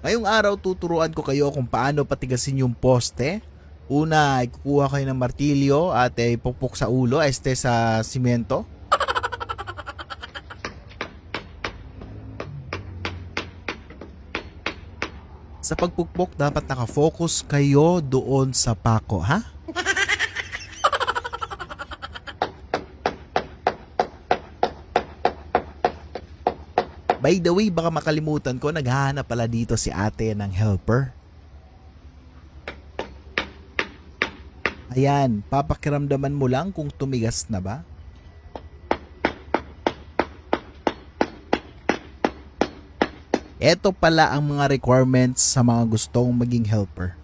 Ngayong araw tuturuan ko kayo kung paano patigasin yung poste. Una, kukuha kayo ng martilyo at eh, ipukpok sa ulo, este sa simento. Sa pagpukpok, dapat nakafocus kayo doon sa pako, ha? By the way, baka makalimutan ko, naghahanap pala dito si ate ng helper. Ayan, papakiramdaman mo lang kung tumigas na ba. Ito pala ang mga requirements sa mga gustong maging helper.